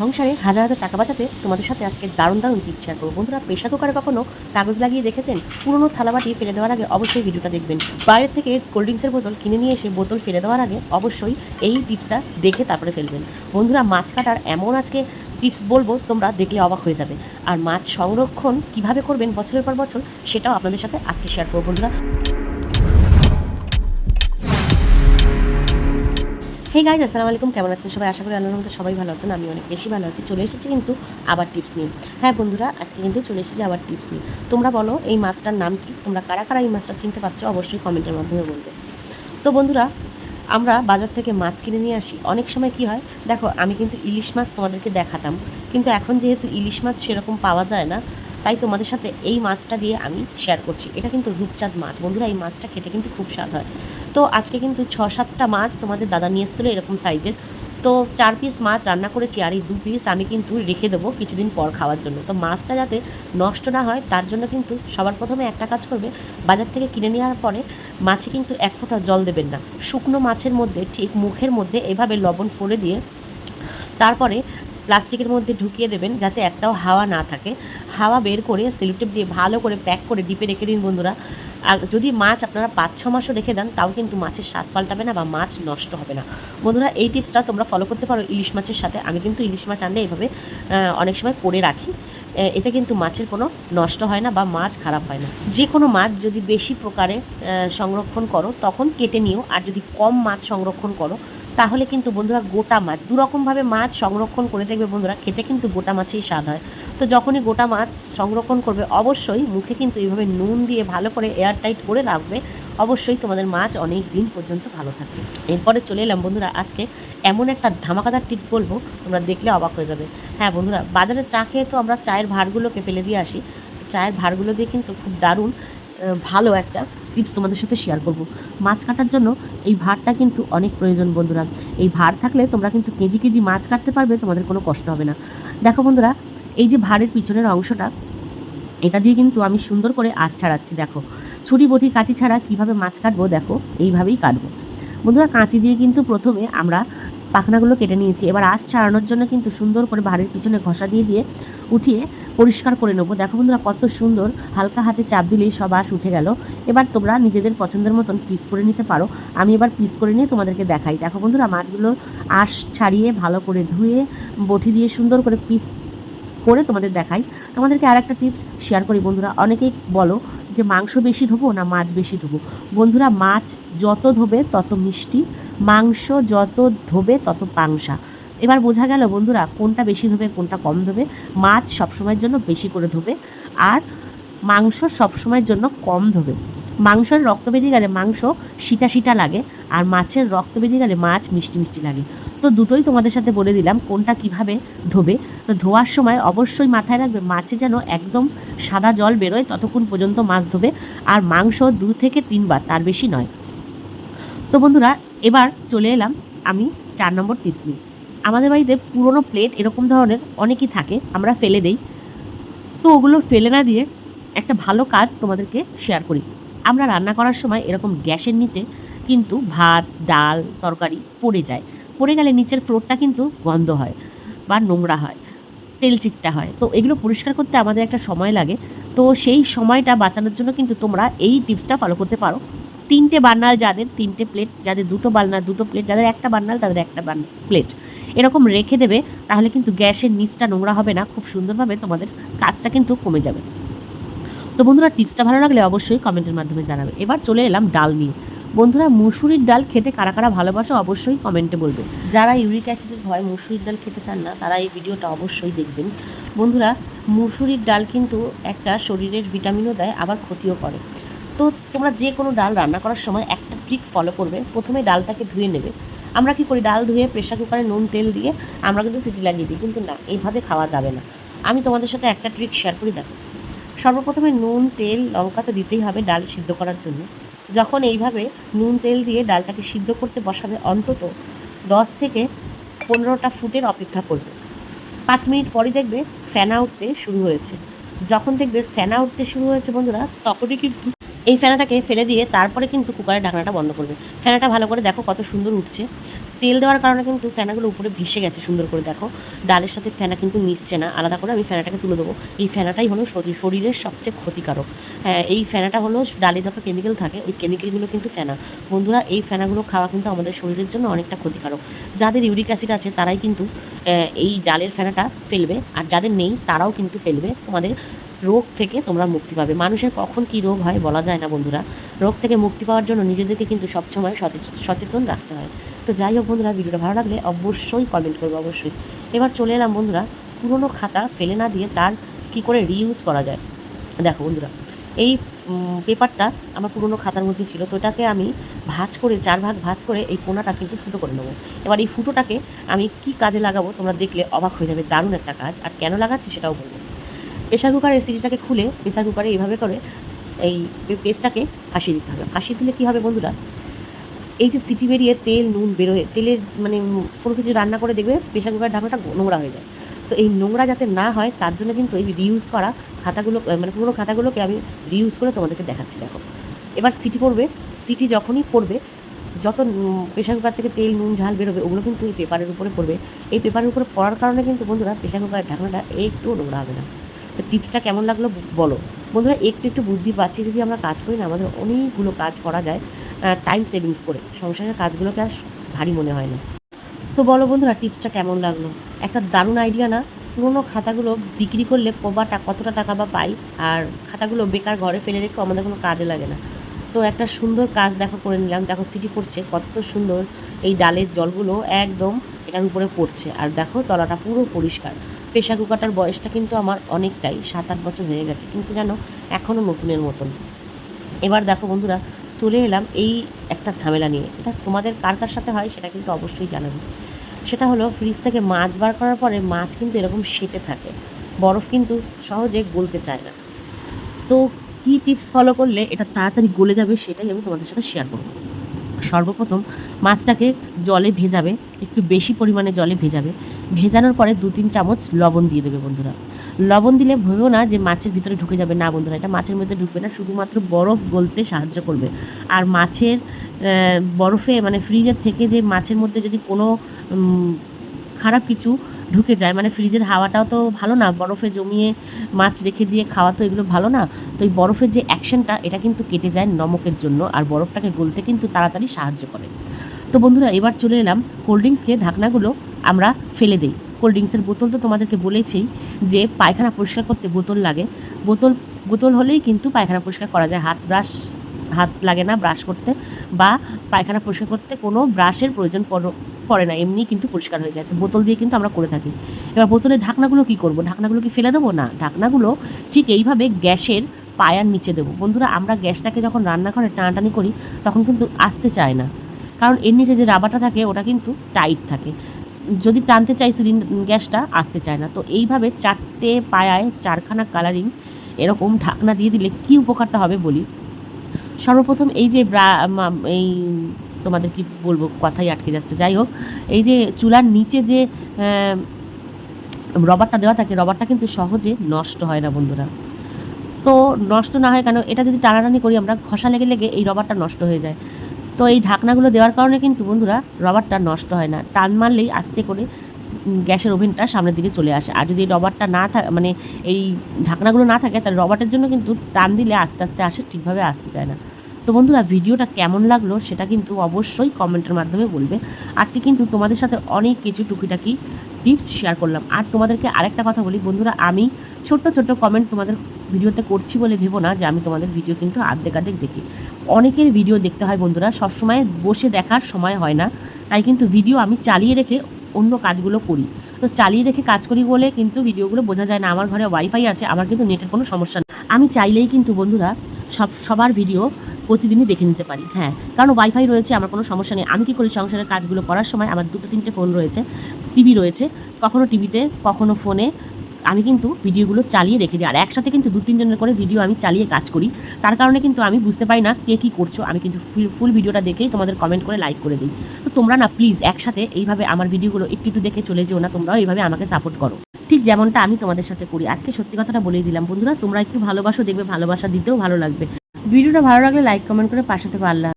সংসারে হাজার হাজার টাকা বাঁচাতে তোমাদের সাথে আজকে দারুণ দারুণ টিপস শেয়ার করব। বন্ধুরা প্রেশার কুকারে কখনো কাগজ লাগিয়ে দেখেছেন? পুরনো থালাবাটি ফেলে দেওয়ার আগে অবশ্যই ভিডিওটা দেখবেন। বাইরের থেকে কোল্ড ড্রিঙ্কসের বোতল কিনে নিয়ে এসে বোতল ফেলে দেওয়ার আগে অবশ্যই এই টিপসটা দেখে তারপরে ফেলবেন। বন্ধুরা, মাছ কাটার এমন আজকে টিপস বলব, তোমরা দেখলে অবাক হয়ে যাবে। আর মাছ সংরক্ষণ কীভাবে করবেন বছরের পর বছর, সেটাও আপনাদের সাথে আজকে শেয়ার করব। বন্ধুরা হে গাইজ আসসালামু আলাইকুম। কেমন আছেন সবাই? আশা করি আল্লাহর মতো সবাই ভালো আছেন। আমি অনেক বেশি ভালো আছি। চলে এসেছি কিন্তু আবার টিপস নিয়ে। হ্যাঁ বন্ধুরা, আজকে কিন্তু চলে এসেছি আবার টিপস নিয়ে। তোমরা বলো, এই মাছটার নাম কি? তোমরা কারা কারা এই মাছটা চিনতে পারছ? অবশ্যই কমেন্টের মাধ্যমে বলবে। তো বন্ধুরা, আমরা বাজার থেকে মাছ কিনে নিয়ে আসি। অনেক সময় কি হয়? দেখো, আমি কিন্তু ইলিশ মাছ তোমাদেরকে দেখাতাম। কিন্তু এখন যেহেতু ইলিশ মাছ সেরকম পাওয়া যায় না, তাই তোমাদের সাথে এই মাছটা দিয়ে আমি শেয়ার করছি। এটা কিন্তু রূপচাঁদ মাছ। বন্ধুরা, এই মাছটা খেতে কিন্তু খুব স্বাদ হয়। তো আজকে কিন্তু ছ সাতটা মাছ তোমাদের দাদা নিয়ে এসেছিল এরকম সাইজের। তো চার পিস মাছ রান্না করেছি আর এই দু পিস আমি কিন্তু রেখে দেবো কিছুদিন পর খাওয়ার জন্য। তো মাছটা যাতে নষ্ট না হয়, তার জন্য কিন্তু সবার প্রথমে একটা কাজ করবে, বাজার থেকে কিনে নেওয়ার পরে মাছে কিন্তু এক ফোঁটা জল দেবেন না। শুকনো মাছের মধ্যে, ঠিক মুখের মধ্যে এভাবে লবণ ফোড়ে দিয়ে তারপরে প্লাস্টিকের মধ্যে ঢুকিয়ে দেবেন যাতে একটাও হাওয়া না থাকে। হাওয়া বের করে সেলুটেপ দিয়ে ভালো করে প্যাক করে ডিপে রেখে দিন বন্ধুরা। আর যদি মাছ আপনারা পাঁচ, ছ মাসও রেখে দেন, তাও কিন্তু মাছের স্বাদ পাল্টাবে না বা মাছ নষ্ট হবে না। বন্ধুরা, এই টিপসটা তোমরা ফলো করতে পারো ইলিশ মাছের সাথে। আমি কিন্তু ইলিশ মাছ আনলে এইভাবে অনেক সময় করে রাখি। এতে কিন্তু মাছের কোনো নষ্ট হয় না বা মাছ খারাপ হয় না। যে কোনো মাছ যদি বেশি প্রকারে সংরক্ষণ করো, তখন কেটে নিও। আর যদি কম মাছ সংরক্ষণ করো তাহলে কিন্তু বন্ধুরা গোটা মাছ, দুরকমভাবে মাছ সংরক্ষণ করে দেখবে বন্ধুরা, খেতে কিন্তু গোটা মাছেই স্বাদ হয়। তো যখনই গোটা মাছ সংরক্ষণ করবে, অবশ্যই মুখে কিন্তু এইভাবে নুন দিয়ে ভালো করে এয়ার টাইট করে রাখবে। অবশ্যই তোমাদের মাছ অনেক দিন পর্যন্ত ভালো থাকবে। এরপরে চলে এলাম বন্ধুরা, আজকে এমন একটা ধামাকাদার টিপস বলব, তোমরা দেখলে অবাক হয়ে যাবে। হ্যাঁ বন্ধুরা, বাজারে চা খেয়ে তো আমরা চায়ের ভাঁড়গুলোকে ফেলে দিয়ে আসি। চায়ের ভাঁড়গুলো দিয়ে কিন্তু খুব দারুণ ভালো একটা টিপস তোমাদের সাথে শেয়ার করব। মাছ কাটার জন্য এই ভারটা কিন্তু অনেক প্রয়োজন বন্ধুরা। এই ভার থাকলে তোমরা কিন্তু কেজি কেজি মাছ কাটতে পারবে, তোমাদের কোনো কষ্ট হবে না। দেখো বন্ধুরা, এই যে ভারের পিছনের অংশটা, এটা দিয়ে কিন্তু আমি সুন্দর করে আঁচ ছাড়াচ্ছি, দেখো। ছুরি বটি কাঁচি ছাড়া কীভাবে মাছ কাটবো, দেখো, এইভাবেই কাটবো। বন্ধুরা, কাঁচি দিয়ে কিন্তু প্রথমে আমরা পাখনাগুলো কেটে নিয়েছি। এবার আঁশ ছাড়ানোর জন্য কিন্তু সুন্দর করে বাড়ির পিছনে ঘষা দিয়ে দিয়ে উঠিয়ে পরিষ্কার করে নেব। দেখো বন্ধুরা, কত সুন্দর হালকা হাতে চাপ দিলেই সব আঁশ উঠে গেল। এবার তোমরা নিজেদের পছন্দের মতন পিস করে নিতে পারো। আমি এবার পিস করে নিয়ে তোমাদেরকে দেখাই। দেখো বন্ধুরা, মাছগুলো আঁশ ছাড়িয়ে ভালো করে ধুয়ে, বটি দিয়ে সুন্দর করে পিস করে তোমাদের দেখাই। তোমাদেরকে আর একটা টিপস শেয়ার করি বন্ধুরা। অনেকেই বলো যে মাংস বেশি ধোবো না মাছ বেশি ধোবো? বন্ধুরা, মাছ যত ধোবে তত মিষ্টি। মাংস যত ধোবে তত পাংসা এবার বোঝা গেল বন্ধুরা কোনটা বেশি ধোবে, কোনটা কম ধোবে। মাছ সবসময়ের জন্য বেশি করে ধোবে আর মাংস সবসময়ের জন্য কম ধোবে। মাংসের রক্ত বেরিয়ে গেলে মাংস সিটা সিটা লাগে আর মাছের রক্ত বেরিয়ে গেলে মাছ মিষ্টি মিষ্টি লাগে। তো দুটোই তোমাদের সাথে বলে দিলাম কোনটা কীভাবে ধোবে। তো ধোয়ার সময় অবশ্যই মাথায় রাখবে মাছে যেন একদম সাদা জল বেরোয় ততক্ষণ পর্যন্ত মাছ ধোবে আর মাংস দু থেকে তিনবার, তার বেশি নয়। তো বন্ধুরা এবার চলে এলাম আমি চার নম্বর টিপস নিই আমাদের বাড়িতে পুরনো প্লেট এরকম ধরনের অনেকই থাকে, আমরা ফেলে দেই। তো ওগুলো ফেলে না দিয়ে একটা ভালো কাজ তোমাদেরকে শেয়ার করি। আমরা রান্না করার সময় এরকম গ্যাসের নিচে কিন্তু ভাত, ডাল, তরকারি পড়ে যায়। পড়ে গেলে নিচের ফ্লোরটা কিন্তু গন্ধ হয় বা নোংরা হয়, তেল চিটটা হয়। তো এগুলো পরিষ্কার করতে আমাদের একটা সময় লাগে। তো সেই সময়টা বাঁচানোর জন্য কিন্তু তোমরা এই টিপসটা ফলো করতে পারো। তিনটে বার্নাল যাদের তিনটে প্লেট যাদের দুটো বার্নাল দুটো প্লেট যাদের একটা বার্নাল তাদের একটা প্লেট এরকম রেখে দেবে, তাহলে কিন্তু গ্যাসের নিচটা নোংরা হবে না, খুব সুন্দরভাবে তোমাদের কাজটা কিন্তু কমে যাবে। তো বন্ধুরা টিপসটা ভালো লাগলে অবশ্যই কমেন্টের মাধ্যমে জানাবে। এবার চলে এলাম ডাল নিয়ে। বন্ধুরা, মুসুরির ডাল খেতে কারা কারা ভালোবাসো অবশ্যই কমেন্টে বলবে। যারা ইউরিক অ্যাসিডের ভয় মুসুরির ডাল খেতে চান না, তারা এই ভিডিওটা অবশ্যই দেখবেন। বন্ধুরা, মুসুরির ডাল কিন্তু একটা শরীরের ভিটামিনও দেয়, আবার ক্ষতিও করে। তো তোমরা যে কোনো ডাল রান্না করার সময় একটা ট্রিক ফলো করবে। প্রথমে ডালটাকে ধুয়ে নেবে। আমরা কি করি? ডাল ধুয়ে প্রেশার কুকারে নুন, তেল দিয়ে আমরা কিন্তু সিটি লাগিয়ে দিই। কিন্তু না, এইভাবে খাওয়া যাবে না। আমি তোমাদের সাথে একটা ট্রিক শেয়ার করি, দেখো। সর্বপ্রথমে নুন, তেল, লঙ্কা তো দিতেই হবে ডাল সিদ্ধ করার জন্য। যখন এইভাবে নুন, তেল দিয়ে ডালটাকে সিদ্ধ করতে বসাবে, অন্তত দশ থেকে পনেরোটা ফুটের অপেক্ষা করবে। পাঁচ মিনিট পরই দেখবে ফেনা উঠতে শুরু হয়েছে। যখন দেখবে ফেনা উঠতে শুরু হয়েছে বন্ধুরা, তখনই কিন্তু এই ফেনাটাকে ফেলে দিয়ে তারপরে কিন্তু কুকারের ঢাকনাটা বন্ধ করবে। ফেনাটা ভালো করে দেখো কত সুন্দর উঠছে। তেল দেওয়ার কারণে কিন্তু ফেনাগুলো উপরে ভেসে গেছে সুন্দর করে দেখো। ডালের সাথে ফেনা কিন্তু মিশছে না। আলাদা করে আমি ফেনাটাকে তুলে দেবো। এই ফেনাটাই হলো শরীর- শরীরের সবচেয়ে ক্ষতিকারক। হ্যাঁ এই ফেনাটা হলো ডালে যত কেমিক্যাল থাকে, ওই কেমিক্যালগুলো কিন্তু ফেনা। বন্ধুরা, এই ফেনাগুলো খাওয়া কিন্তু আমাদের শরীরের জন্য অনেকটা ক্ষতিকারক। যাদের ইউরিক অ্যাসিড আছে, তারাই কিন্তু এই ডালের ফেনাটা ফেলবে। আর যাদের নেই, তারাও কিন্তু ফেলবে। তোমাদের রোগ থেকে তোমরা মুক্তি পাবে। মানুষের কখন কী রোগ হয় বলা যায় না বন্ধুরা। রোগ থেকে মুক্তি পাওয়ার জন্য নিজেদেরকে কিন্তু সবসময় সচে- সচেতন রাখতে হয়। তো যাই হোক বন্ধুরা, ভিডিওটা ভালো লাগলে অবশ্যই কমেন্ট করব অবশ্যই। এবার চলে এলাম বন্ধুরা, পুরনো খাতা ফেলে না দিয়ে তার কি করে রিইউজ করা যায়। দেখো বন্ধুরা, এই পেপারটা আমার পুরনো খাতার মধ্যে ছিল, তো এটাকে আমি ভাঁজ করে, চার ভাগ ভাঁজ করে এই কোনাটা কিন্তু ফুটো করে নেব। এবার এই ফুটোটাকে আমি কি কাজে লাগাবো তোমরা দেখলে অবাক হয়ে যাবে, দারুণ একটা কাজ। আর কেন লাগাচ্ছি সেটাও বলব। প্রেশার কুকারের সিটিটাকে খুলে প্রেশার কুকারে এইভাবে করে এই পেস্টটাকে ফাঁসিয়ে দিতে হবে। ফাঁসিয়ে দিলে কী হবে বন্ধুরা? এই যে সিটি বেরিয়ে তেল, নুন বেরোয়, তেলের মানে কোনো কিছু রান্না করে দেখবে প্রেশার কুকারের ঢাকনাটা নোংরা হয়ে যায়। তো এই নোংরা যাতে না হয় তার জন্য কিন্তু এই রিউজ করা খাতাগুলো মানে পুরোনো খাতাগুলোকে আমি রিউজ করে তোমাদেরকে দেখাচ্ছি, দেখো। এবার সিটি পড়বে সিটি যখনই পড়বে যত প্রেশার কুকার থেকে তেল, নুন, ঝাল বেরোবে, ওগুলো কিন্তু এই পেপারের উপরে পড়বে। এই পেপারের উপরে পড়ার কারণে কিন্তু বন্ধুরা প্রেশার কুকারের ঢাকনাটা একটুও নোংরা হবে না। তো টিপসটা কেমন লাগল বলো। বন্ধুরা, একটু একটু বুদ্ধি পাচ্ছি যদি আমরা কাজ করি না, আমাদের অনেকগুলো কাজ করা যায় টাইম সেভিংস করে। সংসারের কাজগুলোকে আর ভারী মনে হয় না। তো বলো বন্ধুরা টিপসটা কেমন লাগল? একটা দারুণ আইডিয়া না? পুরোনো খাতাগুলো বিক্রি করলে কবাটা, কতটা টাকা বা পাই? আর খাতাগুলো বেকার ঘরে ফেলে রেখে আমাদের কোনো কাজে লাগে না। তো একটা সুন্দর কাজ দেখো করে নিলাম। দেখো সিটি পড়ছে কত সুন্দর। এই ডালের জলগুলো একদম এটার উপরে পড়ছে। আর দেখো, তলাটা পুরো পরিষ্কার। প্রেশার কুকারটার বয়সটা কিন্তু আমার অনেকটাই সাত আট বছর হয়ে গেছে, কিন্তু যেন এখনও নতুনের মতন। এবার দেখো বন্ধুরা, চলে এলাম এই একটা ঝামেলা নিয়ে। এটা তোমাদের কার কার সাথে হয় সেটা কিন্তু অবশ্যই জানাবে। সেটা হলো ফ্রিজ থেকে মাছ বার করার পরে মাছ কিন্তু এরকম সেটে থাকে। বরফ কিন্তু সহজে গলতে চায় না। তো কী টিপস ফলো করলে এটা তাড়াতাড়ি গলে যাবে সেটাই আমি তোমাদের সাথে শেয়ার করব। সর্বপ্রথম মাছটাকে জলে ভেজাবে, একটু বেশি পরিমাণে জলে ভেজাবে। ভেজানোর পরে দু তিন চামচ লবণ দিয়ে দেবে বন্ধুরা। লবণ দিলে ভেবেও না যে মাছের ভিতরে ঢুকে যাবে। না বন্ধুরা, এটা মাছের মধ্যে ঢুকবে না, শুধুমাত্র বরফ গলতে সাহায্য করবে। আর মাছের বরফে মানে ফ্রিজের থেকে যে মাছের মধ্যে যদি কোনো খারাপ কিছু ঢুকে যায়। মানে ফ্রিজের হাওয়াটাও তো ভালো না। বরফে জমিয়ে মাছ রেখে দিয়ে খাওয়া তো এগুলো ভালো না। তো এই বরফের যে অ্যাকশনটা, এটা কিন্তু কেটে যায় নমকের জন্য আর বরফটাকে গলতে কিন্তু তাড়াতাড়ি সাহায্য করে। তো বন্ধুরা, এবার চলে এলাম কোল্ড ড্রিঙ্কসকে ঢাকনাগুলো আমরা ফেলে দিই। কোল্ড ড্রিঙ্কসের বোতল তো তোমাদেরকে বলেছি যে পায়খানা পরিষ্কার করতে বোতল লাগে। বোতল বোতল হলেই কিন্তু পায়খানা পরিষ্কার করা যায়। হাত ব্রাশ হাত লাগে না ব্রাশ করতে বা পায়খানা পরিষ্কার করতে কোনো ব্রাশের প্রয়োজন পড়- না এমনি কিন্তু পরিষ্কার হয়ে যায়। তো বোতল দিয়ে কিন্তু আমরা করে থাকি। এবার বোতলের ঢাকনাগুলো কি করব? ঢাকনাগুলো কি ফেলে দেবো? না, ঢাকনাগুলো ঠিক এইভাবে গ্যাসের পায়ার নিচে দেবো। বন্ধুরা, আমরা গ্যাসটাকে যখন রান্নাঘরে টানাটানি করি, তখন কিন্তু আসতে চায় না। কারণ এর নিচে যে রাবারটা থাকে, ওটা কিন্তু টাইট থাকে। যদি টানতে চাই সিলিন্ডার গ্যাসটা, আসতে চায় না। তো এইভাবে চারটে পায়ায় চারখানা কালারিং এরকম ঢাকনা দিয়ে দিলে কি উপকারটা হবে বলি? সর্বপ্রথম এই যে এই তোমাদের কি বলব, কথাই আটকে যাচ্ছে। যাই হোক, এই যে চুলার নিচে যে রবারটা দেওয়া থাকে, রবারটা কিন্তু সহজে নষ্ট হয় না বন্ধুরা। তো নষ্ট না হয় কেন? এটা যদি টানাটানি করি আমরা, ঘষা লেগে লেগে এই রবারটা নষ্ট হয়ে যায়। তো এই ঢাকনাগুলো দেওয়ার কারণে কিন্তু বন্ধুরা রবারটা নষ্ট হয় না। টান মারলেই আস্তে করে গ্যাসের ওভেনটা সামনের দিকে চলে আসে। আর যদি রবারটা না থাকে মানে এই ঢাকনাগুলো না থাকে, তাহলে রবারের জন্য কিন্তু টান দিলে আস্তে আস্তে আসে, ঠিকভাবে আসতে চায় না। তো বন্ধুরা, ভিডিওটা কেমন লাগল সেটা কিন্তু অবশ্যই কমেন্টের মাধ্যমে বলবে। আজকে কিন্তু তোমাদের সাথে অনেক কিছু টুকিটাকি টিপস শেয়ার করলাম। আর তোমাদেরকে আরেকটা কথা বলি, বন্ধুরা, আমি ছোট্ট ছোট্ট কমেন্ট তোমাদের ভিডিওতে করছি বলে ভেবো না যে আমি তোমাদের ভিডিও কিন্তু আর্ধেক আর্ধেক দেখি। অনেকের ভিডিও দেখতে হয় বন্ধুরা, সবসময় বসে দেখার সময় হয় না। তাই কিন্তু ভিডিও আমি চালিয়ে রেখে অন্য কাজগুলো করি। তো চালিয়ে রেখে কাজ করি বলে কিন্তু ভিডিওগুলো বোঝা যায় না। আমার ঘরে ওয়াইফাই আছে, আমার কিন্তু নেটের কোনো সমস্যা নেই। আমি চাইলেই কিন্তু বন্ধুরা, সব, সবার ভিডিও প্রতিদিনই দেখে নিতে পারি। হ্যাঁ কারণ ওয়াইফাই রয়েছে, আমার কোনো সমস্যা নেই। আমি কী করি সংসারের কাজগুলো করার সময়, আমার দুটো তিনটে ফোন রয়েছে, টিভি রয়েছে, কখনো টিভিতে, কখনো ফোনে, আমি কিন্তু ভিডিওগুলো চালিয়ে রেখে দিই। আর একসাথে কিন্তু দু তিনজনের করে ভিডিও আমি চালিয়ে কাজ করি। তার কারণে কিন্তু আমি বুঝতে পারি না কে কী করছ। আমি কিন্তু ফুল ভিডিওটা দেখেই তোমাদের কমেন্ট করে লাইক করে দিই। তো তোমরা না প্লিজ একসাথে এইভাবে আমার ভিডিওগুলো একটু একটু দেখে চলে যেও না। তোমরাও এইভাবে আমাকে সাপোর্ট করো। ঠিক যেমনটা আমি তোমাদের সাথে করি। আজকে সত্যি কথাটা বলেই দিলাম। বন্ধুরা, তোমরা একটু ভালোবাসো, দেখবে ভালোবাসা দিতেও ভালো লাগবে। ভিডিওটা ভালো লাগলে লাইক কমেন্ট করে পাশে থেকে আল্লাহ